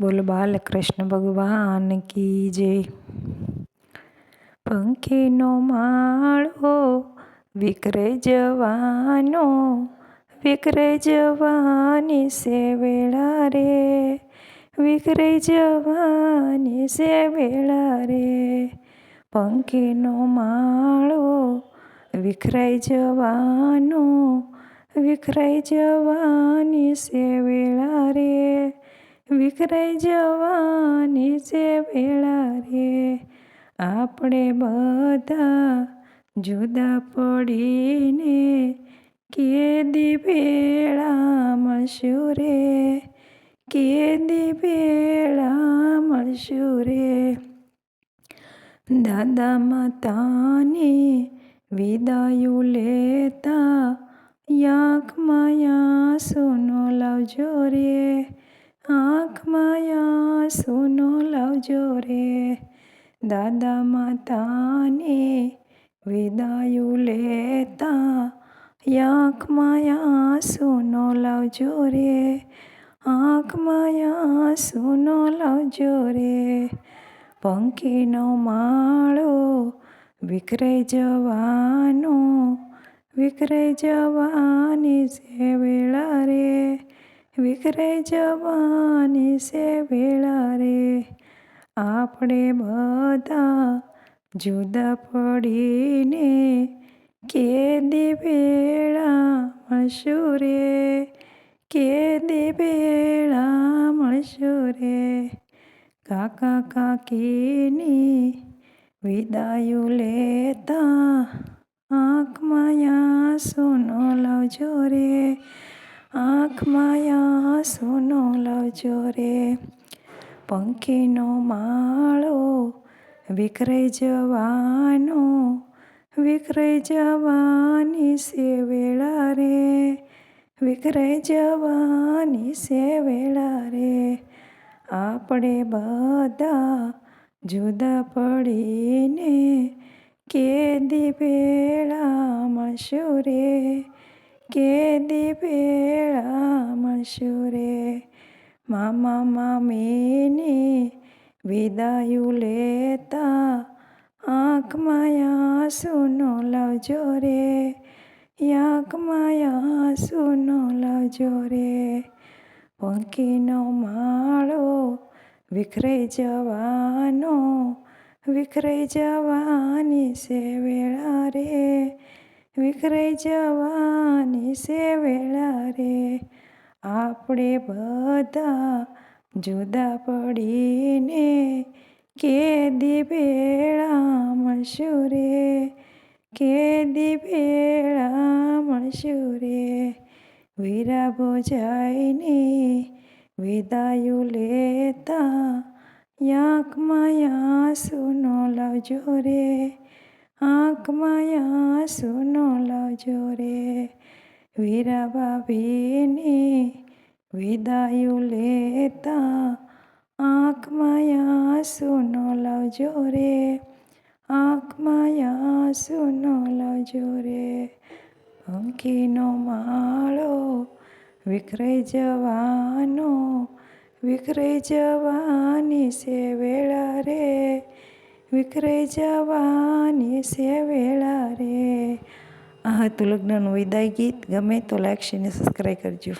બોલો બાલકૃષ્ણ ભગવાન કી જય પંખીનો માળો વિકરે જવાનો વિકરે જવાની સે વેળા રે વિકરે જવાની સે વેળા રે પંખીનો માળો વિખરાઈ જવાનો વિખરાઈ જવાની સે વિખરાઈ જવાની છે વેળા રે. આપણે બધા જુદા પડીને કેદી ભેળા મળશું રે. કેદી ભેળા મળશું રે. દાદા માતાને વિદાયું લેતા યાકમાં સુનો લાવજો રે. આંખમાં આંસુનો લાવજો રે. દાદા માતાને વિદાયું લેતા આંખમાં આંસુનો લાવજો રે. આંખમાં આંસુનો લાવજો રે. પંખીનો માળો વિખરાઈ જવાનો વિખરાઈ જવાની છે વેળા રે. વિખરાઈ જવાની છે વેળા રે. આપણે બધા જુદા પડીને કે વેળા મળશું રે. કેદી વેળા મળશું રે. કાકા કાકીની વિદાયુ લેતા આંખમાં સોનો લાવજો રે. આંખમાં આંસુનો લાવજો રે. પંખીનો માળો વિખરાઈ જવાનો, વિખરાઈ જવાની સે વેળા રે. વિખરાઈ જવાની સે વેળા રે. આપણે બધા જુદા પડીને કેદી વેળા મળશું રે. કેદી વેળા મળશું રે? મામા મામીની વિદાયું લેતા આંખમાં આંસુનો લવજો રે આંખમાં આંસુનો લાવજો રે. પંખીનો માળો વિખરાઈ જવાનો વિખરાઈ જવાની છે વેળા રે. વિખરાઈ જવાની છે વેળા રે. આપણે બધા જુદા પડીને કેદી ભેળા મળશું રે. કેદી ભેળા મળશું રે. વીરા ભોજાઈને વિદાયું લેતા યાંકમાં યાસુનો લાવજો રે. આંખમાં આંસુનો લાવજો રે. વીરા ભાભીને વિદાયું લેતા આંખમાં આંસુનો લાવજો રે. આંખમાં આંસુનો લાવજો રે. અંકીનો માળો વિખરાઈ જવાનો વિખરાઈ જવાની છે વેળા રે. વિખરાઈ જવાની છે વેળા રે આ હતું લગ્નનું વિદાય ગીત ગમે તો લાઈક અને સબસ્ક્રાઈબ કરજો.